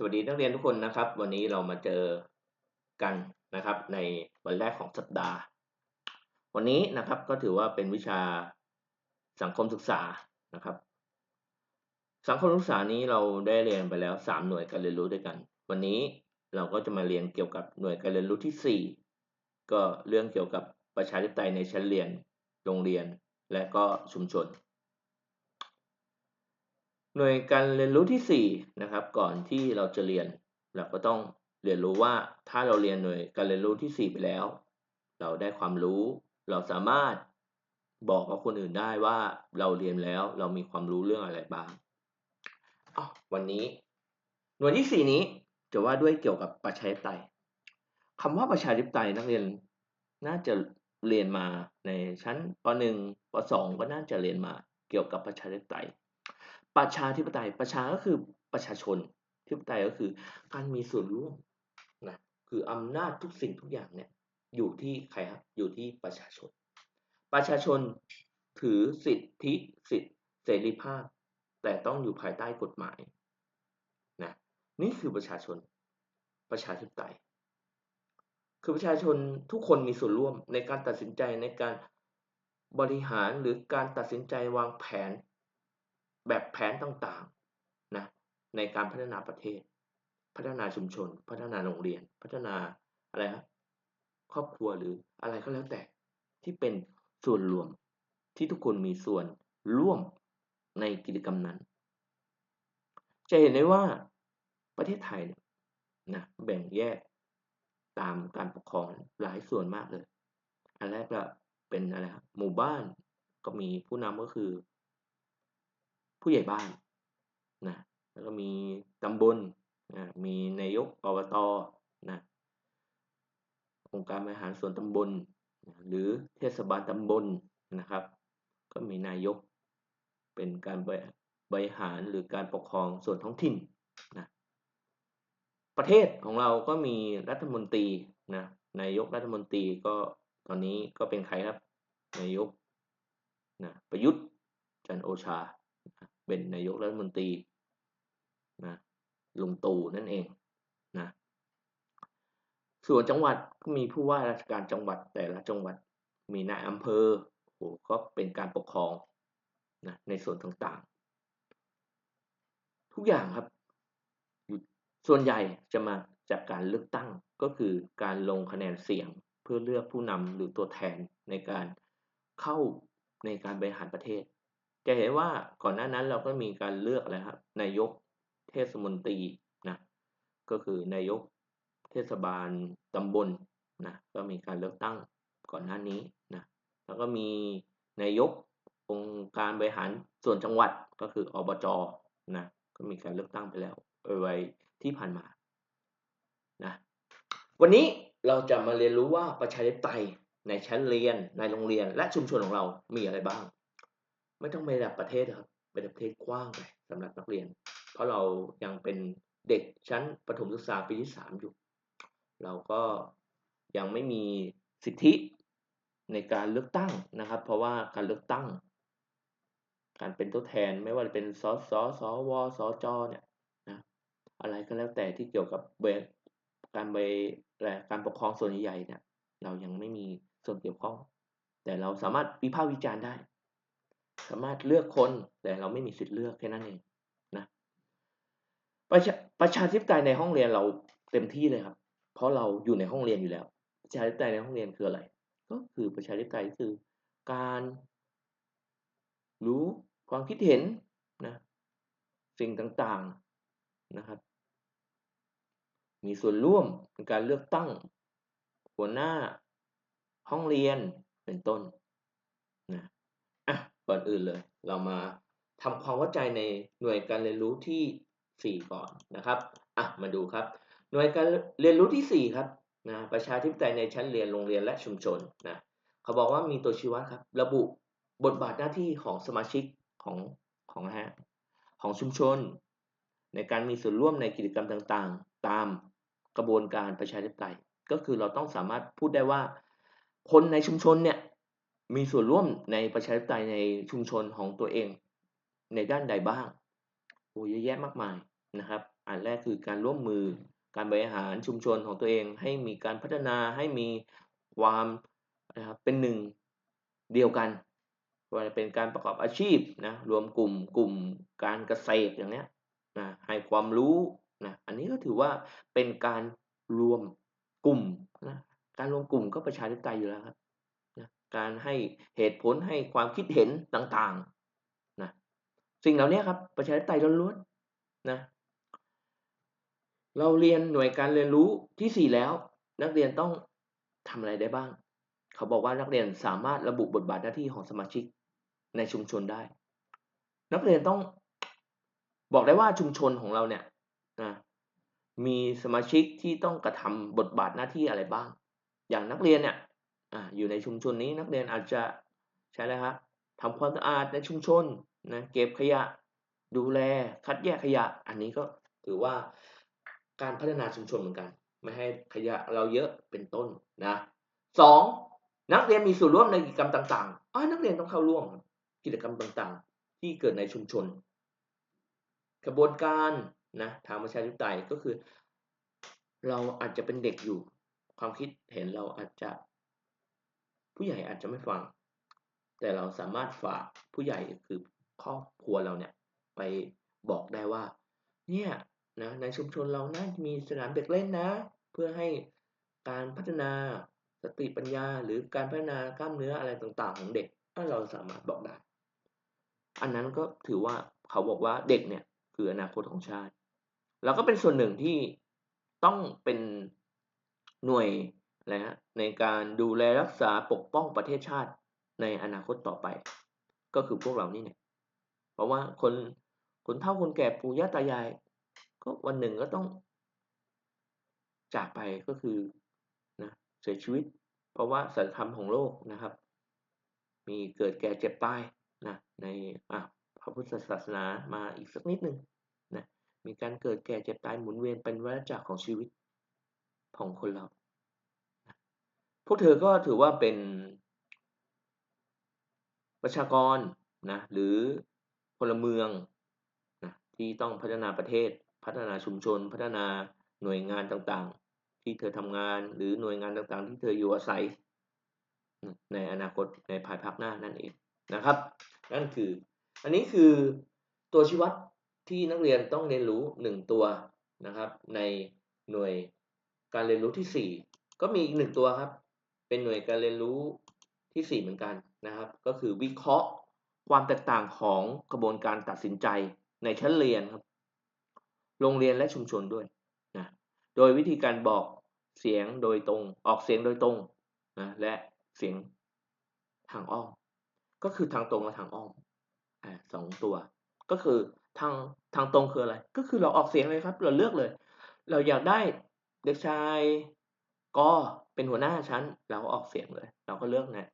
สวัสดีนักเรียนทุกคนนะครับ วันนี้เรามาเจอกันนะครับ ในวันแรกของสัปดาห์ วันนี้นะครับก็ถือว่าเป็นวิชาสังคมศึกษานะครับ สังคมศึกษานี้เราได้เรียนไปแล้วสามหน่วยการเรียนรู้ด้วยกัน วันนี้เราก็จะมาเรียนเกี่ยวกับหน่วยการเรียนรู้ที่สี่ก็เรื่องเกี่ยวกับประชาธิปไตยในชั้นเรียน โรงเรียน และก็ชุมชน หน่วยการเรียนรู้ที่4นะครับก่อนที่เราจะเรียน เราก็ต้องเรียนรู้ว่าถ้าเราเรียนหน่วยการเรียนรู้ที่ 4 ไปแล้ว เราได้ความรู้ เราสามารถบอกกับคนอื่นได้ว่าเราเรียนแล้วเรามีความรู้เรื่องอะไรบ้างอ้าววันนี้ หน่วยที่ 4 นี้จะว่าด้วยเกี่ยวกับประชาธิปไตยคำว่าประชาธิปไตยนักเรียนน่าจะเรียนมาในชั้นป .1 ป .2 ก็น่าจะเรียนมาเกี่ยวกับประชาธิปไตย ประชาธิปไตยประชาก็คือประชาชนธิปไตยก็คือการมีส่วนร่วมนะคืออำนาจทุกสิ่งทุกอย่างเนี่ยอยู่ที่ใครครับอยู่ที่ประชาชน ประชาชนถือสิทธิสิทธิเสรีภาพ แต่ต้องอยู่ภายใต้กฎหมายนะนี่คือประชาชนประชาธิปไตย คือประชาชนทุกคนมีส่วนร่วมในการตัดสินใจในการบริหารหรือการตัดสินใจวางแผน แบบแผนต่างๆนะในการพัฒนาประเทศ พัฒนาชุมชน พัฒนาโรงเรียน พัฒนาอะไรครับครอบครัวหรืออะไรก็แล้วแต่ ที่เป็นส่วนรวมที่ทุกคนมีส่วนร่วมในกิจกรรมนั้น จะเห็นได้ว่าประเทศไทยนะแบ่งแยกตามการปกครองหลายส่วนมากเลย อันแรกก็เป็นอะไรครับหมู่บ้านก็มีผู้นำก็คือ ผู้ใหญ่บ้านนะแล้วก็มีตำบลนะมีนายกอบตนะองค์การบริหารส่วนตำบลนะหรือเทศบาลตำบลนะครับ ก็มีนายกเป็นการบริหารหรือการปกครองส่วนท้องถิ่นนะประเทศของเราก็มีรัฐมนตรีนะนายกรัฐมนตรีก็ตอนนี้ก็เป็นใครครับ นายกนะประยุทธ์จันโอชา เป็นนายกรัฐมนตรีนะลุงตู่นั่นเองนะส่วนจังหวัดก็มีผู้ว่าราชการจังหวัดแต่ละจังหวัดมีนายอำเภอโอ้ก็เป็นการปกครองนะในส่วนต่างๆ ทุกอย่างครับ ส่วนใหญ่จะมาจากการเลือกตั้งก็คือการลงคะแนนเสียงเพื่อเลือกผู้นำหรือตัวแทนในการเข้าในการบริหารประเทศ จะเห็นว่าก่อนหน้านั้นเราก็มีการเลือกอะไรครับนายกเทศมนตรีนะก็คือนายกเทศบาลตำบลนะก็มีการเลือกตั้งก่อนหน้านี้นะแล้วก็มีนายกองค์การบริหารส่วนจังหวัดก็คืออบจนะก็มีการเลือกตั้งไปแล้วไว้ที่ผ่านมานะวันนี้เราจะมาเรียนรู้ว่าประชาธิปไตยในชั้นเรียนในโรงเรียนและชุมชนของเรามีอะไรบ้าง ไม่ต้องไประดับประเทศครับเป็นประเทศกว้างไปสำหรับนักเรียน เพราะเรายังเป็นเด็กชั้นประถมศึกษาปีที่สามอยู่ เราก็ยังไม่มีสิทธิในการเลือกตั้งนะครับ เพราะว่าการเลือกตั้ง การเป็นตัวแทนไม่ว่าจะเป็นสสสวสจเนี่ยนะอะไรก็แล้วแต่ที่เกี่ยวกับเบการไปการปกครองส่วนใหญ่เนี่ย เรายังไม่มีส่วนเกี่ยวข้อง แต่เราสามารถวิพากษ์วิจารณ์ได้ สามารถเลือกคนแต่เราไม่มีสิทธิ์เลือกแค่นั้นเองนะประชาประชาธิปไตยในห้องเรียนเราเต็มที่เลยครับ เพราะเราอยู่ในห้องเรียนอยู่แล้ว ประชาธิปไตยในห้องเรียนคืออะไร ก็คือประชาธิปไตยคือการรู้ความคิดเห็นนะสิ่งต่างๆนะครับ มีส่วนร่วมในการเลือกตั้งหัวหน้าห้องเรียนเป็นต้น ก่อนอื่นเลย เรามาทำความเข้าใจในหน่วยการเรียนรู้ที่ 4 ก่อนนะครับอะมาดูครับ หน่วยการเรียนรู้ที่ 4 ครับนะประชาธิปไตยในชั้นเรียนโรงเรียนและชุมชนนะเขาบอกว่ามีตัวชี้วัดครับ ระบุบทบาทหน้าที่ของสมาชิกของของฮะของชุมชน ในการมีส่วนร่วมในกิจกรรมต่างๆ ตามกระบวนการประชาธิปไตย ก็คือเราต้องสามารถพูดได้ว่า คนในชุมชนเนี่ย มีส่วนร่วมในประชาธิปไตยในชุมชนของตัวเอง ในด้านใดบ้างโอ้เยอะแยะมากมายนะครับ อันแรกคือการร่วมมือการบริหารชุมชนของตัวเอง ให้มีการพัฒนาให้มีความนะครับเป็นหนึ่งเดียวกันว่าเป็นการประกอบอาชีพนะรวมกลุ่มกลุ่มการเกษตรอย่างเนี้ยนะให้ความรู้นะอันนี้ก็ถือว่าเป็นการรวมกลุ่มนะการรวมกลุ่มก็ประชาธิปไตยอยู่แล้วครับ การให้เหตุผลให้ความคิดเห็นต่างๆนะสิ่งเหล่านี้ครับประชาธิปไตยล้วนๆนะเราเรียนหน่วยการเรียนรู้ที่สี่แล้ว นักเรียนต้องทำอะไรได้บ้าง เขาบอกว่านักเรียนสามารถระบุบทบาทหน้าที่ของสมาชิกในชุมชนได้ นักเรียนต้องบอกได้ว่าชุมชนของเราเนี่ยนะมีสมาชิกที่ต้องกระทำบทบาทหน้าที่อะไรบ้าง อย่างนักเรียนเนี่ย อ่าอยู่ในชุมชนนี้นักเรียนอาจจะใช่แล้วครับทำความสะอาดในชุมชนนะเก็บขยะดูแลคัดแยกขยะ อันนี้ก็ถือว่าการพัฒนาชุมชนเหมือนกัน ไม่ให้ขยะเราเยอะเป็นต้นนะสองนักเรียนมีส่วนร่วมในกิจกรรมต่างๆอ๋อนักเรียนต้องเข้าร่วมกิจกรรมต่างๆ ที่เกิดในชุมชนกระบวนการนะทางประชาธิปไตยก็คือ เราอาจจะเป็นเด็กอยู่ ความคิดเห็นเราอาจจะ ผู้ใหญ่อาจจะไม่ฟัง แต่เราสามารถฝากผู้ใหญ่คือครอบครัวเราเนี่ยไปบอกได้ว่า เนี่ยนะในชุมชนเรานะมีสนามเด็กเล่นนะ เพื่อให้การพัฒนาสติปัญญา หรือการพัฒนากล้ามเนื้ออะไรต่างๆ ของเด็กถ้าเราสามารถบอกได้ อันนั้นก็ถือว่าเขาบอกว่าเด็กเนี่ยคืออนาคตของชาติเราก็เป็นส่วนหนึ่งที่ต้องเป็นหน่วย อะฮะในการดูแลรักษาปกป้องประเทศชาติในอนาคตต่อไป ก็คือพวกเรานี่เนี่ยเพราะว่าคนคนเฒ่าคนแก่ปู่ย่าตายาย ก็วันหนึ่งก็ต้อง จากไปก็คือนะเสียชีวิต เพราะว่าสัจธรรมของโลกนะครับ มีเกิดแก่เจ็บตายนะในอะพระพุทธศาสนามาอีกสักนิดหนึ่งนะมีการเกิดแก่เจ็บตายหมุนเวียนเป็นวัฏจักรของชีวิตของคนเรา พวกเธอก็ถือว่าเป็นประชากรนะหรือพลเมืองนะที่ต้องพัฒนาประเทศ พัฒนาชุมชน พัฒนาหน่วยงานต่างๆ ที่เธอทำงานหรือหน่วยงานต่างๆ ที่เธออยู่อาศัย ในอนาคตในภายภาคหน้านั่นเองนะครับ นั่นคือ อันนี้คือตัวชี้วัดที่นักเรียนต้องเรียนรู้หนึ่งตัวนะครับ ในหน่วยการเรียนรู้ที่สี่ก็มีอีกหนึ่งตัวครับ เป็นหน่วยการเรียนรู้ที่สี่เหมือนกันนะครับ ก็คือวิเคราะห์ความแตกต่างของกระบวนการตัดสินใจในชั้นเรียนครับ โรงเรียนและชุมชนด้วยนะโดยวิธีการบอกเสียงโดยตรง ออกเสียงโดยตรงนะและเสียงทางอ้อมก็คือทางตรงและทางอ้อมอ่าสองตัว ก็คือทางทางตรงคืออะไร ก็คือเราออกเสียงเลยครับ เราเลือกเลย เราอยากได้เด็กชายก เป็นหัวหน้าชั้นเราก็ออกเสียงเลย เราก็เลือกนะ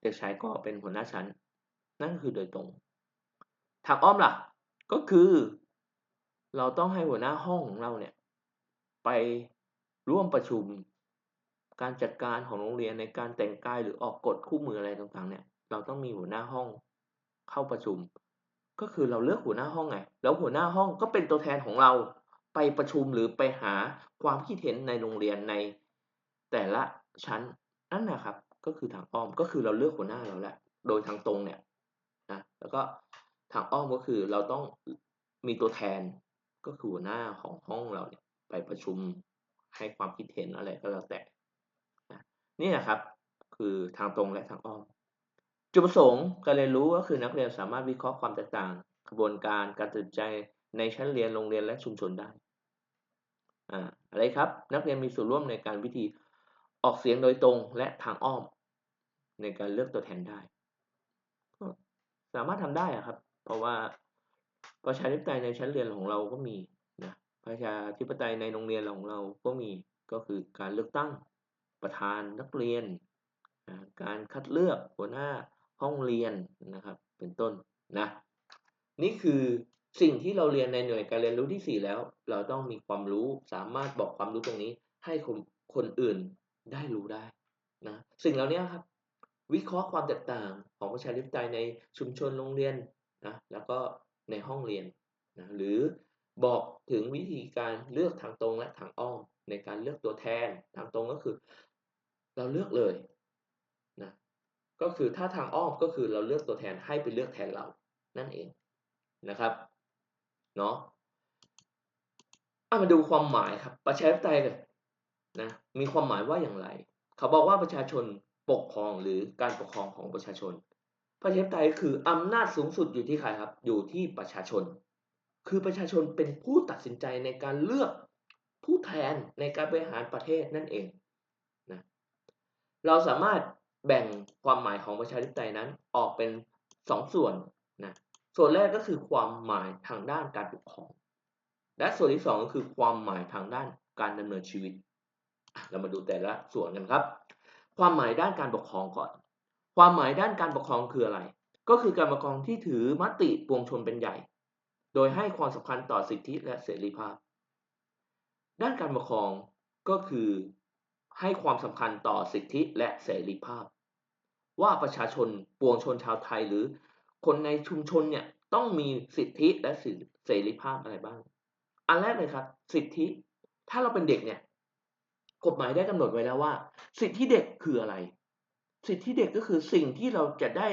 เด็กชายก็เป็นหัวหน้าชั้น นั่นคือโดยตรง ทางอ้อมล่ะ ก็คือ เราต้องให้หัวหน้าห้องของเราเนี่ย ไปร่วมประชุม การจัดการของโรงเรียนในการแต่งกายหรือออกกฎคู่มืออะไรต่างๆเนี่ย เราต้องมีหัวหน้าห้องเข้าประชุม ก็คือเราเลือกหัวหน้าห้องไง แล้วหัวหน้าห้องก็เป็นตัวแทนของเราไปประชุมหรือไปหาความคิดเห็นในโรงเรียนใน แต่ละชั้นนั่นนะครับ ก็คือทางอ้อมก็คือเราเลือกหัวหน้าเราแหละโดยทางตรงเนี่ยนะแล้วก็ทางอ้อมก็คือเราต้องมีตัวแทนก็คือหัวหน้าของห้องเราเนี่ยไปประชุมให้ความคิดเห็นอะไรก็แล้วแต่นะนี่นะครับคือทางตรงและทางอ้อม จุดประสงค์การเรียนรู้ก็คือนักเรียนสามารถวิเคราะห์ความแตกต่างกระบวนการการตัดใจในชั้นเรียนโรงเรียนและชุมชนได้ อ่าอะไรครับ นักเรียนมีส่วนร่วมในการวิธี ออกเสียงโดยตรงและทางอ้อม ในการเลือกตัวแทนได้ก็สามารถทำได้ครับ เพราะว่าประชาธิปไตยในชั้นเรียนของเราก็มีนะประชาธิปไตยในโรงเรียนของเราก็มีก็คือการเลือกตั้งประธานนักเรียนการคัดเลือกหัวหน้าห้องเรียนนะครับ เป็นต้นนะนี่คือสิ่งที่เราเรียนในหน่วยการเรียนรู้ที่ 4 แล้ว เราต้องมีความรู้สามารถบอกความรู้ตรงนี้ ให้คนคนอื่น ได้รู้ได้นะสิ่งเหล่านี้ครับ วิเคราะห์ความแตกต่างของประชาธิปไตยในชุมชนโรงเรียนนะแล้วก็ในห้องเรียนนะหรือบอกถึงวิธีการเลือกทางตรงและทางอ้อมในการเลือกตัวแทนทางตรงก็คือ เราเลือกเลยนะก็คือถ้าทางอ้อมก็คือเราเลือกตัวแทนให้ไปเลือกแทนเรานั่นเองนะครับเนาะมาดูความหมายครับประชาธิปไตยเลย นะมีความหมายว่าอย่างไร เขาบอกว่าประชาชนปกครองหรือการปกครองของประชาชน ประชาธิปไตยคืออำนาจสูงสุดอยู่ที่ใครครับ อยู่ที่ประชาชน คือประชาชนเป็นผู้ตัดสินใจในการเลือกผู้แทนในการบริหารประเทศนั่นเองนะเราสามารถแบ่งความหมายของประชาธิปไตยนั้นออกเป็นสองส่วนนะส่วนแรกก็คือความหมายทางด้านการปกครอง และส่วนที่สองก็คือความหมายทางด้านการดำเนินชีวิต เรามาดูแต่ละส่วนกันครับ ความหมายด้านการปกครองก่อน ความหมายด้านการปกครองคืออะไร ก็คือการปกครองที่ถือมติปวงชนเป็นใหญ่ โดยให้ความสำคัญต่อสิทธิและเสรีภาพ ด้านการปกครองก็คือให้ความสำคัญต่อสิทธิและเสรีภาพ ว่าประชาชนปวงชนชาวไทยหรือ คนในชุมชนเนี่ยต้องมีสิทธิและเสรีภาพอะไรบ้าง อันแรกเลยครับ สิทธิ ถ้าเราเป็นเด็กเนี่ย กฎหมายได้กำหนดไว้แล้วว่า สิทธิเด็กคืออะไร สิทธิเด็กก็คือสิ่งที่เราจะได้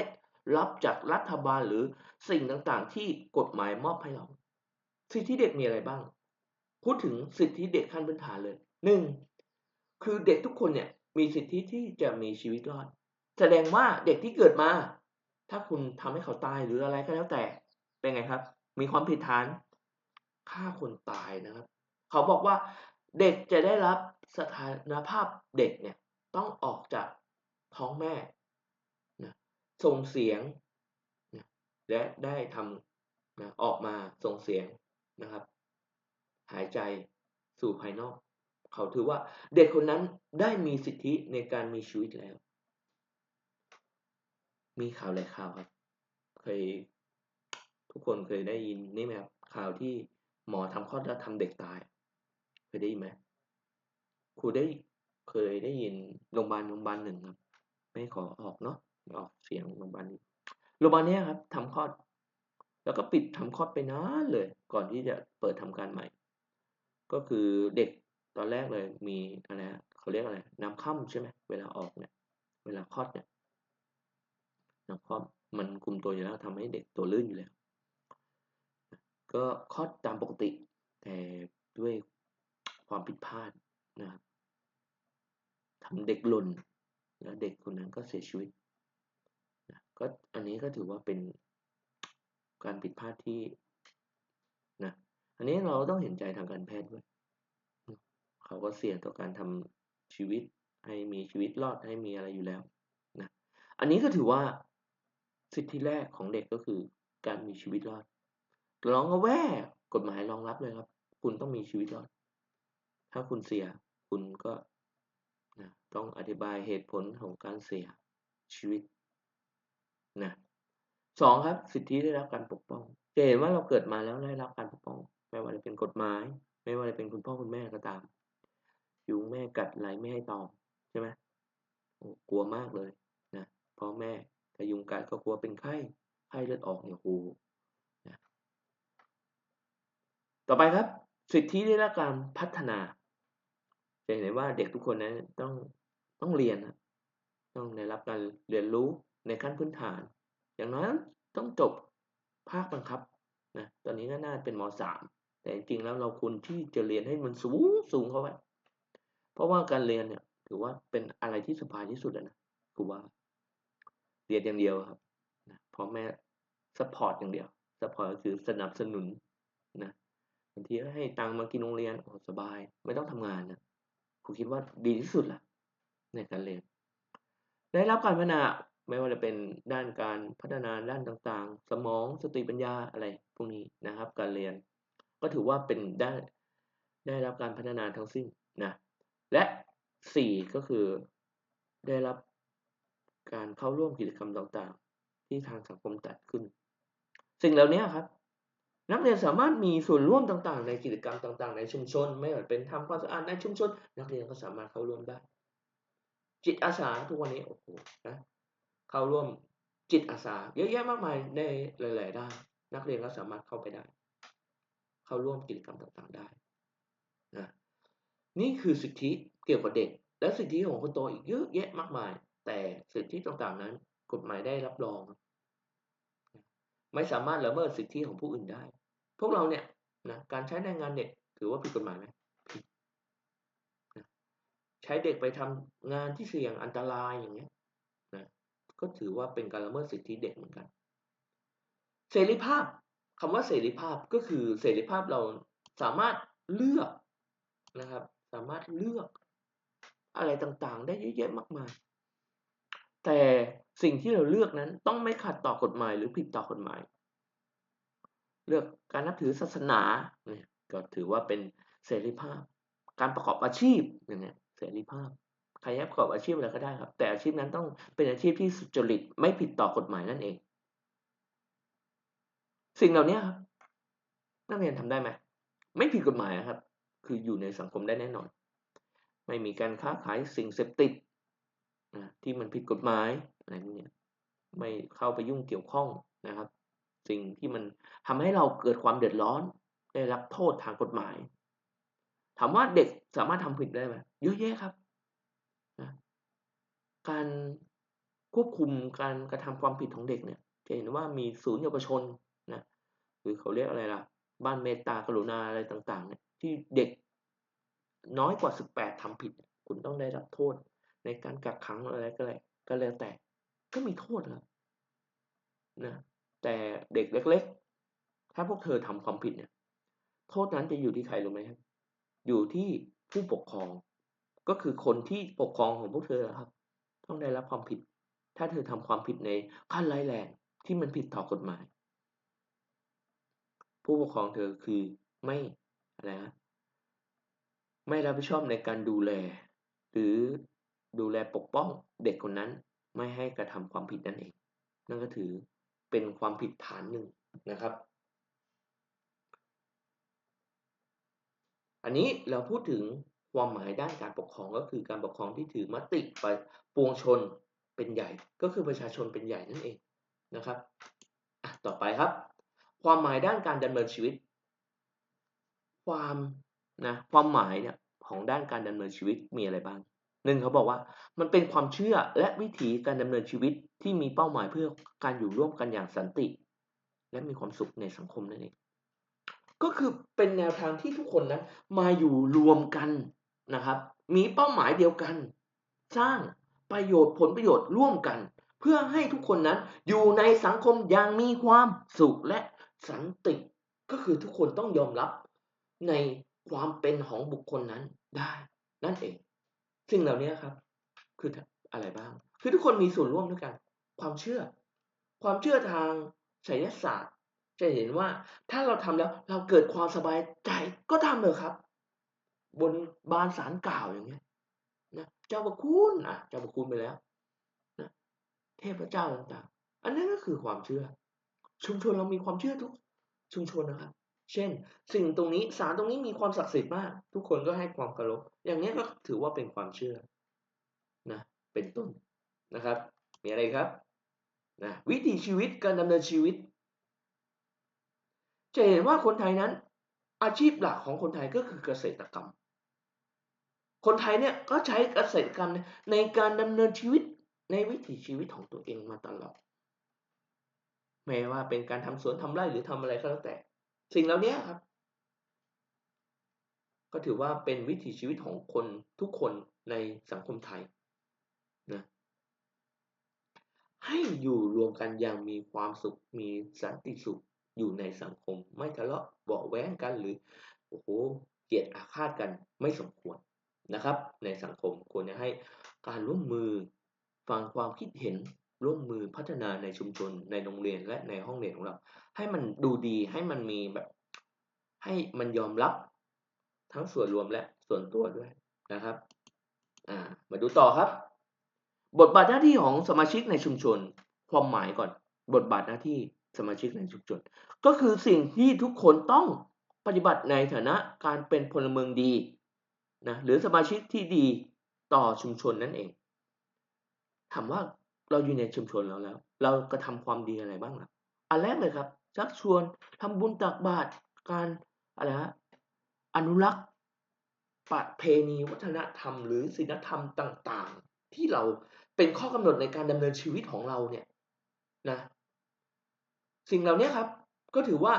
รับจากรัฐบาลหรือสิ่งต่างๆ ที่กฎหมายมอบให้เรา สิทธิเด็กมีอะไรบ้าง พูดถึงสิทธิเด็กขั้นพื้นฐานเลยหนึ่งคือเด็กทุกคนเนี่ยมีสิทธิที่จะมีชีวิตรอด แสดงว่าเด็กที่เกิดมา ถ้าคุณทำให้เขาตายหรืออะไรก็แล้วแต่เป็นไงครับ มีความผิดฐานฆ่าคนตายนะครับ เขาบอกว่าเด็กจะได้รับ สถานภาพเด็กเนี่ยต้องออกจากท้องแม่นะส่งเสียงนะและได้ทำนะออกมาส่งเสียงนะครับ หายใจสู่ภายนอก เขาถือว่าเด็กคนนั้นได้มีสิทธิในการมีชีวิตแล้ว มีข่าวหลายข่าวครับ เคยทุกคนเคยได้ยินนี่ไหมครับข่าวที่หมอทำคลอดแล้วทำเด็กตาย เคยได้ยินไหม ครูได้เคยได้ยินโรงพยาบาลโรงพยาบาลหนึ่งครับ ไม่ขอออกเนาะออกเสียงโรงพยาบาลนี้โรงพยาบาลนี้ครับทำคลอด แล้วก็ปิดทำคลอดไปนานเลย ก่อนที่จะเปิดทำการใหม่ ก็คือเด็กตอนแรกเลยมีอะไรเขาเรียกอะไรน้ำค่ำใช่ไหมเวลาออกเนี่ย เวลาคลอดเนี่ยน้ำคลอดมันคุมตัวอยู่แล้วทำให้เด็กตัวลื่นอยู่แล้ว ก็คลอดตามปกติ แต่ด้วยความผิดพลาด นะครับทำเด็กหล่นแล้วเด็กคนนั้นก็เสียชีวิตนะก็อันนี้ก็ถือว่าเป็นการผิดพลาดที่นะอันนี้เราต้องเห็นใจทางการแพทย์ด้วยเขาก็เสี่ยงต่อการทำชีวิตให้มีชีวิตรอดให้มีอะไรอยู่แล้วนะอันนี้ก็ถือว่าสิทธิแรกของเด็กก็คือการมีชีวิตรอดลองเอาแว่กฎหมายรองรับเลยครับ คุณต้องมีชีวิตรอด ถ้าคุณเสีย คุณก็นะต้องอธิบายเหตุผลของการเสียชีวิตนะสองครับ สิทธิได้รับการปกป้องจะเห็นว่าเราเกิดมาแล้วได้รับการปกป้อง ไม่ว่าจะเป็นกฎหมาย ไม่ว่าจะเป็นคุณพ่อคุณแม่ก็ตาม ยุงแม่กัดไหลไม่ให้ตอมใช่ไหมโอ้กลัวมากเลยนะพ่อแม่ถ้ายุงกัดก็กลัวเป็นไข้ไข้เลือดออกเนี่ยโอ้นะต่อไปครับ สิทธิได้รับการพัฒนา จะเห็นว่าเด็กทุกคนนั้นต้องต้องเรียนต้องได้รับการเรียนรู้ในขั้นพื้นฐาน อย่างน้อยต้องจบภาคบังคับนะตอนนี้ก็น่าเป็นมสามแต่จริงๆแล้วเราควรที่จะเรียนให้มันสูงสูงเข้าไว้ เพราะว่าการเรียนเนี่ยถือว่าเป็นอะไรที่สบายที่สุดนะคือว่า เรียนอย่างเดียวครับนะพ่อแม่สปอร์ตอย่างเดียวสปอร์ตคือสนับสนุนนะบางทีให้ตังมากินโรงเรียนโอ้สบาย ไม่ต้องทำงานนะ ผมคิดว่าดีที่สุดละในการเรียนได้รับการพัฒนาไม่ว่าจะเป็นด้านการพัฒนาด้านต่างๆ สมองสติปัญญาอะไรพวกนี้นะครับ การเรียน ก็ถือว่าเป็นได้ได้รับการพัฒนาทั้งสิ้นนะและสี่ก็คือได้รับการเข้าร่วมกิจกรรมต่างๆ ที่ทางสังคมจัดขึ้น สิ่งเหล่านี้ครับ นักเรียนสามารถมีส่วนร่วมต่างๆ ในกิจกรรมต่างๆ ในชุมชน ไม่ว่าเป็นทำความสะอาดในชุมชน นักเรียนก็สามารถเข้าร่วมได้ จิตอาสาทุกวันนี้โอ้โหนะเข้าร่วมจิตอาสา เยอะแยะมากมายในหลายๆด้านนักเรียนก็สามารถเข้าไปได้ เข้าร่วมกิจกรรมต่างๆได้นะนี่คือสิทธิเกี่ยวกับเด็ก และสิทธิของคนโตอีกเยอะแยะมากมาย แต่สิทธิต่างๆนั้น กฎหมายได้รับรอง ไม่สามารถละเมิดสิทธิของผู้อื่นได้ พวกเราเนี่ยนะการใช้แรงงานเด็กถือว่าผิดกฎหมายไหมผิดนะใช้เด็กไปทำงานที่เสี่ยงอันตรายอย่างเงี้ยนะก็ถือว่าเป็นการละเมิดสิทธิเด็กเหมือนกัน เสรีภาพคำว่าเสรีภาพก็คือเสรีภาพเราสามารถเลือกนะครับ สามารถเลือกอะไรต่างๆ ได้เยอะแยะมากมาย แต่ สิ่งที่เราเลือกนั้นต้องไม่ขัดต่อกฎหมายหรือผิดต่อกฎหมาย เลือกการนับถือศาสนาเนี่ยก็ถือว่าเป็นเสรีภาพ การประกอบอาชีพอย่างเงี้ยเสรีภาพใครประกอบอาชีพอะไรก็ได้ครับ แต่อาชีพนั้นต้องเป็นอาชีพที่สุจริตไม่ผิดต่อกฎหมายนั่นเอง สิ่งเหล่านี้ครับนักเรียนทำได้ไหมไม่ผิดกฎหมายนะครับ คืออยู่ในสังคมได้แน่นอน ไม่มีการค้าขายสิ่งเสพติด นะที่มันผิดกฎหมายอะไรพวกนี้ไม่เข้าไปยุ่งเกี่ยวข้องนะครับ สิ่งที่มันทำให้เราเกิดความเดือดร้อน ได้รับโทษทางกฎหมาย ถามว่าเด็กสามารถทำผิดได้ไหมเยอะแยะครับนะการควบคุมการกระทำความผิดของเด็กเนี่ยจะเห็นว่ามีศูนย์เยาวชนนะหรือเขาเรียกอะไรล่ะ บ้านเมตตากรุณาอะไรต่างๆเนี่ยที่เด็กน้อยกว่า 18ทำผิด คุณต้องได้รับโทษ ในการกักขังอะไรก็เลยก็แล้วแต่ก็มีโทษครับนะแต่เด็กเล็ก ๆ ถ้าพวกเธอทำความผิดเนี่ย โทษนั้นจะอยู่ที่ใครรู้ไหมครับ อยู่ที่ผู้ปกครอง ก็คือคนที่ปกครองของพวกเธอครับ ต้องได้รับความผิด ถ้าเธอทำความผิดในขั้นร้ายแรงที่มันผิดต่อกฎหมาย ผู้ปกครองเธอคือไม่อะไรนะไม่รับผิดชอบในการดูแล หรือ ดูแลปกป้องเด็กคนนั้นไม่ให้กระทำความผิดนั่นเอง นั่นก็ถือเป็นความผิดฐานหนึ่งนะครับ อันนี้เราพูดถึงความหมายด้านการปกครองก็คือการปกครองที่ถือมติไปปวงชนเป็นใหญ่ ก็คือประชาชนเป็นใหญ่นั่นเองนะครับอะต่อไปครับ ความหมายด้านการดำเนินชีวิต ความนะความหมายเนี่ยของด้านการดำเนินชีวิตมีอะไรบ้าง หนึ่งเขาบอกว่ามันเป็นความเชื่อและวิถีการดำเนินชีวิตที่มีเป้าหมายเพื่อการอยู่ร่วมกันอย่างสันติ และมีความสุขในสังคมนั่นเองก็คือเป็นแนวทางที่ทุกคนนั้นมาอยู่รวมกันนะครับ มีเป้าหมายเดียวกัน สร้างประโยชน์ผลประโยชน์ร่วมกัน เพื่อให้ทุกคนนั้นอยู่ในสังคมอย่างมีความสุขและสันติ ก็คือทุกคนต้องยอมรับในความเป็นของบุคคลนั้นได้ นั่นเอง สิ่งเหล่านี้ครับ คืออะไรบ้าง คือทุกคนมีส่วนร่วมด้วยกัน ความเชื่อ ความเชื่อทางไสยศาสตร์ จะเห็นว่าถ้าเราทำแล้วเราเกิดความสบายใจก็ทำเลยครับ บนบานสารกล่าวอย่างเงี้ยนะเจ้าประคุณอะเจ้าประคุณไปแล้วนะเทพเจ้าต่างๆ อันนั้นก็คือความเชื่อ ชุมชนเรามีความเชื่อทุกชุมชนนะครับ เช่น สิ่งตรงนี้สารตรงนี้มีความศักดิ์สิทธิ์มาก ทุกคนก็ให้ความเคารพ อย่างนี้ก็ถือว่าเป็นความเชื่อนะเป็นต้นนะครับ มีอะไรครับนะวิถีชีวิตการดำเนินชีวิต จะเห็นว่าคนไทยนั้น อาชีพหลักของคนไทยก็คือเกษตรกรรม คนไทยเนี่ยก็ใช้เกษตรกรรมในการดำเนินชีวิตในวิถีชีวิตของตัวเองมาตลอดแม้ว่าเป็นการทำสวนทำไร่หรือทำอะไรก็แล้วแต่ สิ่งเหล่านี้ครับ ก็ถือว่าเป็นวิถีชีวิตของคนทุกคนในสังคมไทยนะให้อยู่รวมกันอย่างมีความสุขมีสันติสุขอยู่ในสังคม ไม่ทะเลาะเบาแว้งกันหรือโอ้โหเกลียดอาฆาตกันไม่สมควรนะครับ ในสังคมควรจะให้การร่วมมือฟังความคิดเห็นร่วมมือพัฒนาในชุมชนในโรงเรียนและในห้องเรียนของเรา ให้มันดูดีให้มันมีแบบ ให้มันยอมรับ ทั้งส่วนรวมและส่วนตัวด้วยนะครับมาดูต่อครับ บทบาทหน้าที่ของสมาชิกในชุมชน ความหมายก่อน บทบาทหน้าที่สมาชิกในชุมชน ก็คือสิ่งที่ทุกคนต้องปฏิบัติในฐานะการเป็นพลเมืองดีนะหรือสมาชิกที่ดีต่อชุมชนนั่นเองถามว่าเราอยู่ในชุมชนแล้วแล้ว เรากระทำความดีอะไรบ้างล่ะอันแรกเลยครับ ชักชวนทำบุญตักบาตรการอะไรฮะ อนุรักษ์ประเพณีวัฒนธรรม หรือศีลธรรมต่างๆ ที่เราเป็นข้อกำหนดในการดำเนินชีวิตของเราเนี่ยนะสิ่งเหล่านี้ครับ ก็ถือว่า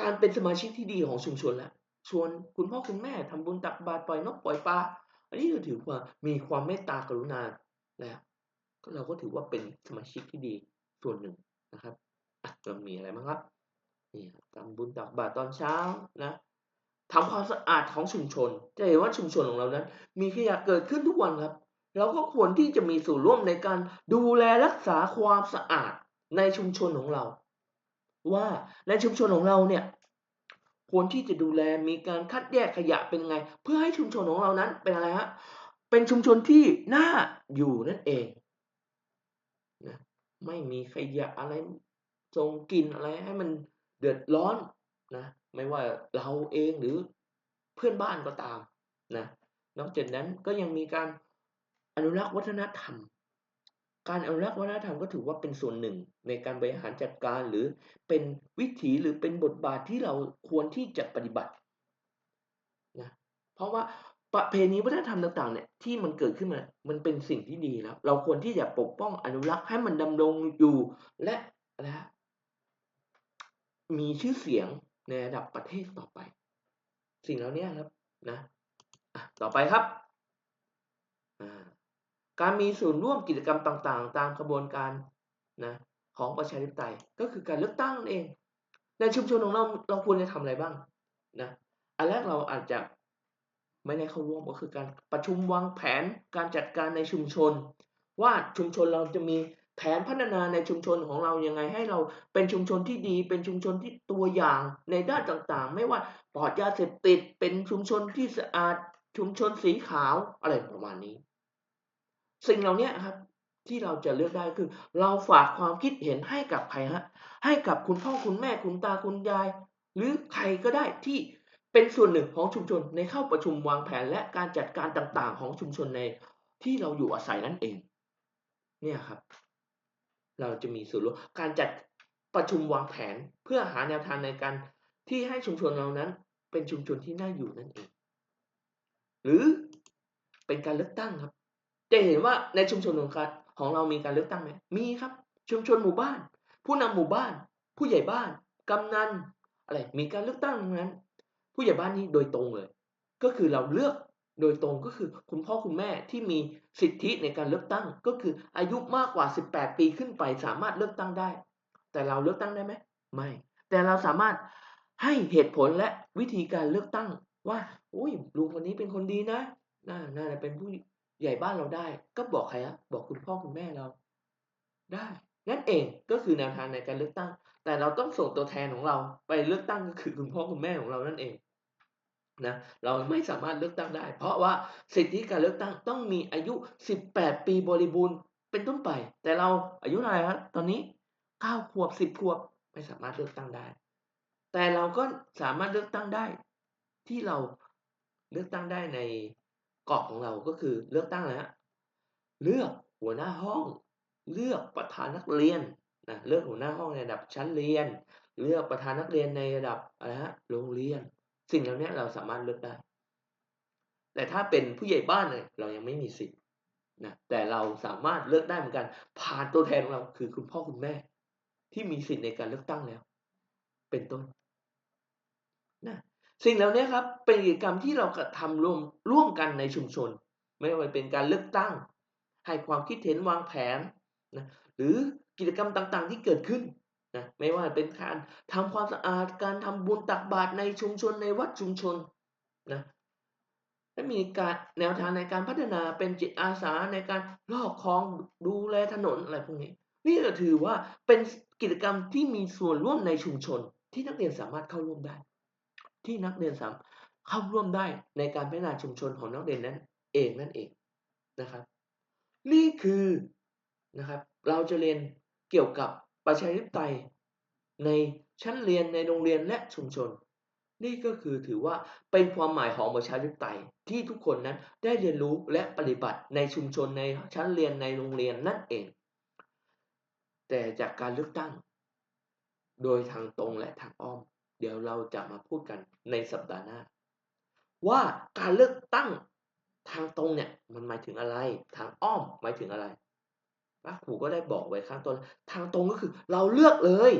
การเป็นสมาชิกที่ดีของชุมชนแล้วชวนคุณพ่อคุณแม่ทำบุญตักบาตรปล่อยนกปล่อยปลาอันนี้ก็ถือว่ามีความเมตตากรุณาแล้วเราก็ถือว่าเป็นสมาชิกที่ดีส่วนหนึ่งนะครับอะเรามีอะไรบ้างครับนี่ทำบุญตักบาตรตอนเช้านะ ทำความสะอาดของชุมชน จะเห็นว่าชุมชนของเรานั้น มีขยะเกิดขึ้นทุกวันครับ เราก็ควรที่จะมีส่วนร่วมในการดูแลรักษาความสะอาดในชุมชนของเรา ว่าในชุมชนของเราเนี่ยควรที่จะดูแลมีการคัดแยกขยะเป็นไง เพื่อให้ชุมชนของเรานั้นเป็นอะไรฮะเป็นชุมชนที่น่าอยู่นั่นเองนะไม่มีขยะอะไรส่งกลิ่นอะไรให้มันเดือดร้อนนะ ไม่ว่าเราเองหรือเพื่อนบ้านก็ตามนะนอกจากนั้นก็ยังมีการอนุรักษ์วัฒนธรรม การอนุรักษ์วัฒนธรรมก็ถือว่าเป็นส่วนหนึ่งในการบริหารจัดการหรือเป็นวิถีหรือเป็นบทบาทที่เราควรที่จะปฏิบัตินะเพราะว่าประเพณีวัฒนธรรมต่างๆเนี่ยที่มันเกิดขึ้นมา มันเป็นสิ่งที่ดีแล้ว เราควรที่จะปกป้องอนุรักษ์ให้มันดำรงอยู่และอะไรฮะมีชื่อเสียง ในระดับประเทศต่อไป สิ่งเหล่านี้ครับนะะต่อไปครับ การมีส่วนร่วมกิจกรรมต่างๆ ตามกระบวนการนะของประชาธิปไตยก็คือการเลือกตั้งนั่นเอง ในชุมชนของเราเราควรจะทำอะไรบ้างนะอันแรกเราอาจจะไม่ได้เข้าร่วมก็คือการประชุมวางแผนการจัดการในชุมชน ว่าชุมชนเราจะมี แผนพัฒนาในชุมชนของเรายังไงให้เราเป็นชุมชนที่ดี เป็นชุมชนที่ตัวอย่างในด้านต่างๆ ไม่ว่าปลอดยาเสพติดเป็นชุมชนที่สะอาดชุมชนสีขาวอะไรประมาณนี้ สิ่งเหล่านี้ครับที่เราจะเลือกได้คือ เราฝากความคิดเห็นให้กับใครฮะให้กับคุณพ่อคุณแม่คุณตาคุณยาย หรือใครก็ได้ที่เป็นส่วนหนึ่งของชุมชนในเข้าประชุมวางแผนและการจัดการต่างๆ ของชุมชนในที่เราอยู่อาศัยนั่นเอง เนี่ยครับ เราจะมีส่วนร่วมการจัดประชุมวางแผนเพื่อหาแนวทางในการที่ให้ชุมชนเรานั้น เป็นชุมชนที่น่าอยู่นั่นเอง หรือเป็นการเลือกตั้งครับ จะเห็นว่าในชุมชนของเรของเรามีการเลือกตั้งไหมมีครับ ชุมชนหมู่บ้าน ผู้นำหมู่บ้าน ผู้ใหญ่บ้านกำนันอะไรมีการเลือกตั้งนั้น ผู้ใหญ่บ้านนี้โดยตรงเลย ก็คือเราเลือก โดยตรงก็คือคุณพ่อคุณแม่ที่มีสิทธิในการเลือกตั้ง ก็คืออายุมากกว่า 18 ปีขึ้นไปสามารถเลือกตั้งได้ แต่เราเลือกตั้งได้ไหมไม่ แต่เราสามารถให้เหตุผลและวิธีการเลือกตั้งว่าโอ้ยลุงคนนี้เป็นคนดีนะน่าน่าจะเป็นผู้ใหญ่บ้านเราได้ ก็บอกใครอะบอกคุณพ่อคุณแม่เรา ได้นั่นเองก็คือแนวทางในการเลือกตั้ง แต่เราต้องส่งตัวแทนของเราไปเลือกตั้งก็คือคุณพ่อคุณแม่ของเรานั่นเอง นะเราไม่สามารถเลือกตั้งได้ เพราะว่าสิทธิการเลือกตั้งต้องมีอายุ 18 ปีบริบูรณ์เป็นต้นไป แต่เราอายุเท่าไหร่ครับตอนนี้ 9 ขวบ 10 ขวบไม่สามารถเลือกตั้งได้ แต่เราก็สามารถเลือกตั้งได้ ที่เราเลือกตั้งได้ในเกาะของเราก็คือเลือกตั้งอะไรฮะเลือกหัวหน้าห้อง เลือกประธานนักเรียนนะเลือกหัวหน้าห้องในระดับชั้นเรียน เลือกประธานนักเรียนในระดับอะไรฮะโรงเรียน สิ่งเหล่านี้เราสามารถเลือกได้ แต่ถ้าเป็นผู้ใหญ่บ้านเลยเรายังไม่มีสิทธิ์นะแต่เราสามารถเลือกได้เหมือนกัน ผ่านตัวแทนของเราคือคุณพ่อคุณแม่ ที่มีสิทธิ์ในการเลือกตั้งแล้ว เป็นต้นนะสิ่งเหล่านี้ครับ เป็นกิจกรรมที่เราทำร่วมร่วมกันในชุมชน ไม่ว่าเป็นการเลือกตั้ง ให้ความคิดเห็นวางแผนนะหรือกิจกรรมต่างๆ ที่เกิดขึ้น นะไม่ว่าเป็นการทำความสะอาดการทำบุญตักบาตรในชุมชนในวัดชุมชนนะและมีการแนวทางในการพัฒนาเป็นจิตอาสาในการลอกคลองดูแลถนนอะไรพวกนี้ นี่ก็ถือว่าเป็นกิจกรรมที่มีส่วนร่วมในชุมชน ที่นักเรียนสามารถเข้าร่วมได้ ที่นักเรียนสามเข้าร่วมได้ในการพัฒนาชุมชนของนักเรียนนั้นเองนั่นเองนะครับ นี่คือนะครับ เราจะเรียนเกี่ยวกับ ประชาธิปไตยในชั้นเรียนในโรงเรียนและชุมชน นี่ก็คือถือว่าเป็นความหมายของประชาธิปไตยที่ทุกคนนั้นได้เรียนรู้และปฏิบัติในชุมชนในชั้นเรียนในโรงเรียนนั่นเอง แต่จากการเลือกตั้ง โดยทางตรงและทางอ้อม เดี๋ยวเราจะมาพูดกันในสัปดาห์หน้า ว่าการเลือกตั้งทางตรงเนี่ยมันหมายถึงอะไร ทางอ้อมหมายถึงอะไร พระครูก็ได้บอกไว้ข้างต้น ทางตรงก็คือ เราเลือกเลย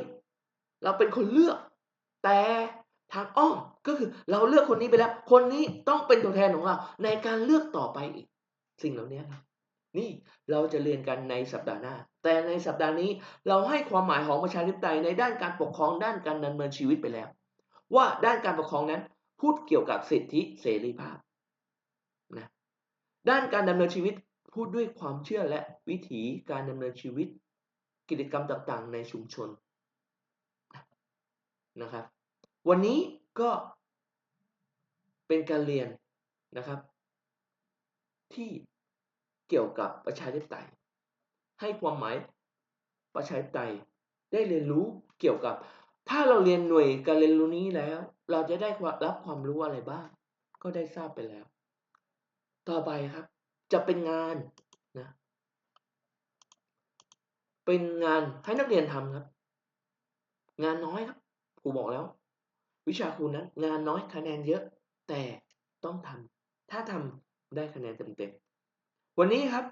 เราเป็นคนเลือก แต่ทางอ้อมก็คือเราเลือกคนนี้ไปแล้ว คนนี้ต้องเป็นตัวแทนของเรา ในการเลือกต่อไปอีก สิ่งเหล่านี้นี่เราจะเรียนกันในสัปดาห์หน้า แต่ในสัปดาห์นี้เราให้ความหมายของประชาธิปไตยในด้านการปกครองด้านการดำเนินชีวิตไปแล้ว ว่าด้านการปกครองนั้น พูดเกี่ยวกับสิทธิเสรีภาพนะด้านการดำเนินชีวิต พูดด้วยความเชื่อและวิถีการดำเนินชีวิต กิจกรรมต่างๆ ในชุมชนนะครับ วันนี้ก็เป็นการเรียนนะครับ ที่เกี่ยวกับประชาธิปไตย ให้ความหมายประชาธิปไตยได้เรียนรู้เกี่ยวกับ ถ้าเราเรียนหน่วยการเรียนรู้นี้แล้ว เราจะได้รับความรู้อะไรบ้าง ก็ได้ทราบไปแล้ว ต่อไปครับ จะเป็นงานนะเป็นงานให้นักเรียนทำครับ งานน้อยครับครูบอกแล้ว วิชาครูนั้นงานน้อยคะแนนเยอะ แต่ต้องทำถ้าทำได้คะแนนเต็มๆวันนี้ครับ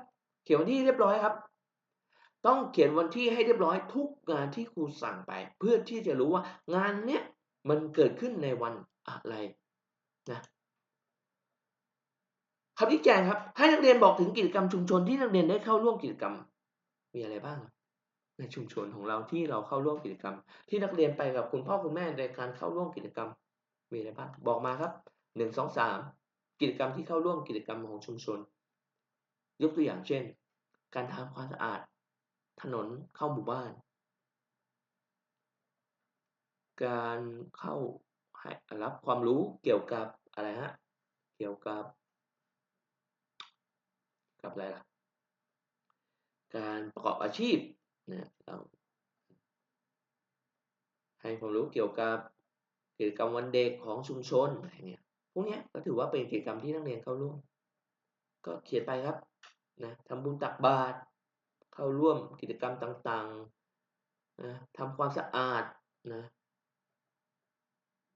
เขียนวันที่เรียบร้อยครับ ต้องเขียนวันที่ให้เรียบร้อยทุกงานที่ครูสั่งไป เพื่อที่จะรู้ว่างานเนี้ยมันเกิดขึ้นในวันอะไรนะ คำที่แจงครับ ให้นักเรียนบอกถึงกิจกรรมชุมชนที่นักเรียนได้เข้าร่วมกิจกรรม มีอะไรบ้าง ในชุมชนของเราที่เราเข้าร่วมกิจกรรม ที่นักเรียนไปกับคุณพ่อคุณแม่ในการเข้าร่วมกิจกรรม มีอะไรบ้าง บอกมาครับหนึ่งสองสามกิจกรรมที่เข้าร่วมกิจกรรมของชุมชน ยกตัวอย่างเช่น การทำความสะอาด ถนนเข้าหมู่บ้าน การเข้ารับความรู้เกี่ยวกับอะไรฮะ เกี่ยวกับ กับอะไรล่ะ การประกอบอาชีพนะเราให้ความรู้เกี่ยวกับกิจกรรมวันเด็กของชุมชนอะไรเงี้ยพวกนี้ก็ถือว่าเป็นกิจกรรมที่นักเรียนเข้าร่วม ก็เขียนไปครับนะทำบุญตักบาตรเข้าร่วมกิจกรรมต่างๆนะทำความสะอาดนะ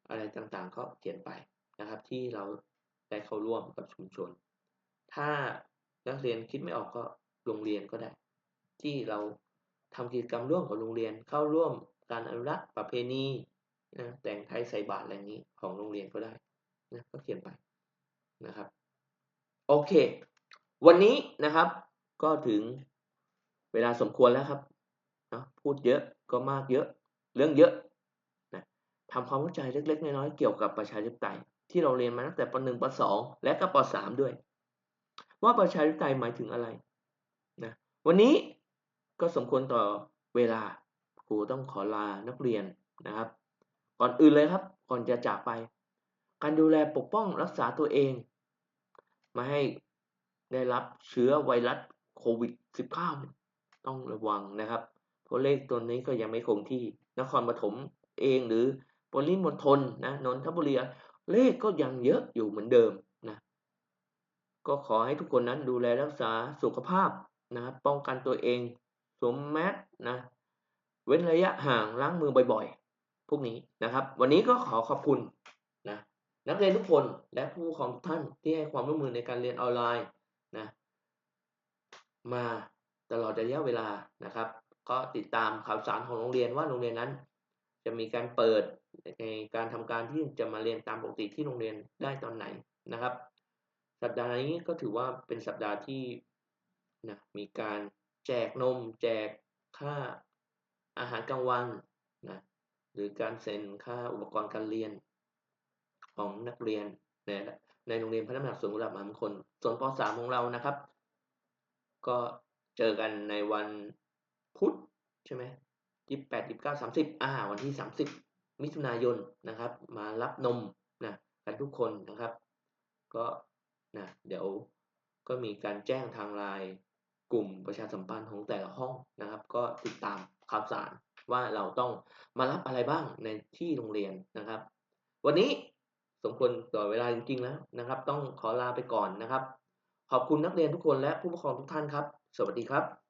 อะไรต่างๆก็เขียนไปนะครับ ที่เราได้เข้าร่วมกับชุมชน ถ้า นักเรียนคิดไม่ออกก็โรงเรียนก็ได้ ที่เราทำกิจกรรมร่วมกับโรงเรียนเข้าร่วมการอนุรักษ์ประเพณีนะแต่งไทยใส่บาตรอะไรนี้ของโรงเรียนก็ได้นะก็เขียนไปนะครับโอเค วันนี้นะครับก็ถึงเวลาสมควรแล้วครับนะพูดเยอะก็มากเยอะเรื่องเยอะนะทำความเข้าใจเล็กๆน้อยๆเกี่ยวกับประชาธิปไตยที่เราเรียนมาตั้งแต่ป .1 ป .2 และก็ป .3 ด้วย ว่าประชาธิปไตยหมายถึงอะไรนะวันนี้ก็สมควรต่อเวลาครูต้องขอลานักเรียนนะครับ ก่อนอื่นเลยครับ ก่อนจะจากไป การดูแลปกป้องรักษาตัวเอง มาให้ได้รับเชื้อไวรัสโควิด -19 ต้องระวังนะครับเพราะเลขตัวนี้ก็ยังไม่คงที่ นครปฐมเองหรือปริมณฑลนะนนทบุรีเลขก็ยังเยอะอยู่เหมือนเดิม ก็ขอให้ทุกคนนั้นดูแลรักษาสุขภาพนะครับป้องกันตัวเองสวมแมสนะเว้นระยะห่างล้างมือบ่อยๆ พวกนี้นะครับ วันนี้ก็ขอขอบคุณนะนักเรียนทุกคนและผู้ปกครองทุกท่านที่ให้ความร่วมมือในการเรียนออนไลน์นะมาตลอดระยะเวลานะครับ ก็ติดตามข่าวสารของโรงเรียนว่าโรงเรียนนั้น จะมีการเปิดในการทำการที่จะมาเรียนตามปกติที่โรงเรียนได้ตอนไหนนะครับ สัปดาห์นี้ก็ถือว่าเป็นสัปดาห์ที่นะมีการแจกนม แจกค่าอาหารกลางวันนะหรือการเซ็นค่าอุปกรณ์การเรียนของนักเรียนในในโรงเรียนพระนามหนักสวนกุหลาบมหามงคลส่วนป .3 ของเรานะครับ ก็เจอกันในวันพุธใช่ไหมยี่สิบแปดยี่สิบเก้าสามสิบอ่าวันที่สามสิบมิถุนายนนะครับ มารับนมนะกันทุกคนนะครับ ก็ นะเดี๋ยวก็มีการแจ้งทางไลน์กลุ่มประชาสัมพันธ์ของแต่ละห้องนะครับ ก็ติดตามข่าวสารว่าเราต้องมารับอะไรบ้างในที่โรงเรียนนะครับ วันนี้สมควรต่อเวลาจริงๆแล้วนะครับ ต้องขอลาไปก่อนนะครับ ขอบคุณนักเรียนทุกคนและผู้ปกครองทุกท่านครับ สวัสดีครับ